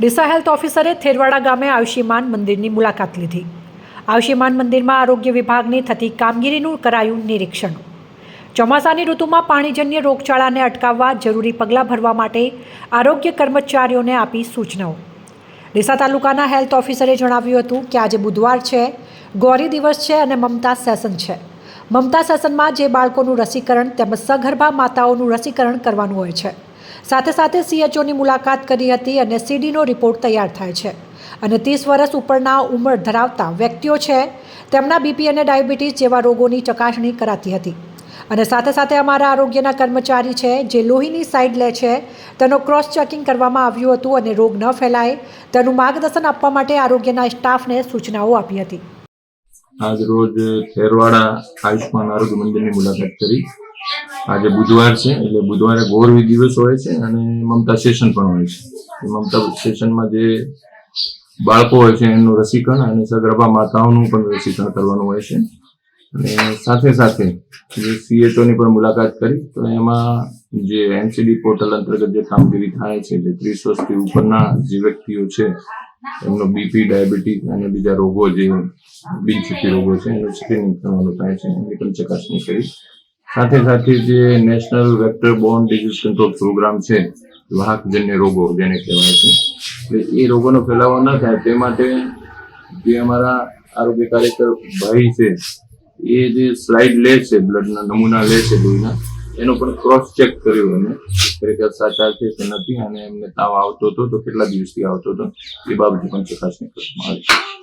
Deesa health ઓફિસરે થેરવાડા ગામે આયુષ્યમાન મંદિરની મુલાકાત લીધી. આયુષ્યમાન મંદિરમાં આરોગ્ય વિભાગની થતી કામગીરીનું કરાયું નિરીક્ષણ. ચોમાસાની ઋતુમાં પાણીજન્ય રોગચાળાને અટકાવવા જરૂરી પગલાં ભરવા માટે આરોગ્ય કર્મચારીઓને આપી સૂચનાઓ. ડીસા તાલુકાના હેલ્થ ઓફિસરે જણાવ્યું હતું કે આજે બુધવાર છે, ગૌરી દિવસ છે અને મમતા સેશન છે. મમતા સેશનમાં જે બાળકોનું રસીકરણ તેમજ સગર્ભા માતાઓનું રસીકરણ કરવાનું હોય છે. સાથે સાથે સીએચઓની મુલાકાત કરી હતી અને સીડીનો રિપોર્ટ તૈયાર થાય છે. અને ત્રીસ વર્ષ ઉપરના ઉંમર ધરાવતા વ્યક્તિઓ છે, તેમના બીપી અને ડાયાબિટીસ જેવા રોગોની ચકાસણી કરાતી હતી. અને સાથે સાથે અમારા આરોગ્યના કર્મચારી છે, જે લોહીની સાઈડ લે છે, તેનો ક્રોસ ચેકિંગ કરવામાં આવ્યું હતું અને રોગ ન ફેલાય, તેનું માર્ગદર્શન આપવા માટે આરોગ્યના સ્ટાફને સૂચનાઓ આપી હતી. આજ રોજ ખેરવાડા આયુષ્માન આરોગ્ય મંદિરની મુલાકાત કરી. આજે બુધવાર છે, એટલે બુધવારે ગૌરવી દિવસ હોય છે અને મમતા સેશન પણ હોય છે. મમતા સેશનમાં જે બાળકો હોય છે એનું રસીકરણ અને સગર્ભા માતાઓનું પણ રસીકરણ કરવાનું હોય છે. અને સાથે સાથે જે સીએચઓની પણ મુલાકાત કરી, તો એમાં જે એનસીડી પોર્ટલ અંતર્ગત જે કામગીરી થાય છે, જે ત્રીસ વર્ષથી ઉપરના જે વ્યક્તિઓ છે, એમનો બીપી, ડાયાબિટીસ અને બીજા રોગો જે બિનચૂકી રોગો છે, એનું સ્ક્રીનિંગ કરવાનું થાય છે, એની પણ ચકાસણી કરી. સાથે સાથે જે national vector borne disease control program છે, વાહકજન્ય રોગો જેને કહેવાય છે. એટલે એ રોગોનો ફેલાવો ન થાય, તે માટે જે અમારા આરોગ્ય કાર્યકર ભાઈ છે, એ જે સ્લાઇડ લે છે, બ્લડના નમૂના લે છે લોહીના એનો પણ ક્રોસ ચેક કર્યો અમે ખરેખર સાચા છે કે નથી, અને એમને તાવ આવતો હતો, તો કેટલા દિવસથી આવતો હતો, એ બાબતે પણ ચકાસણી કરવામાં આવી છે.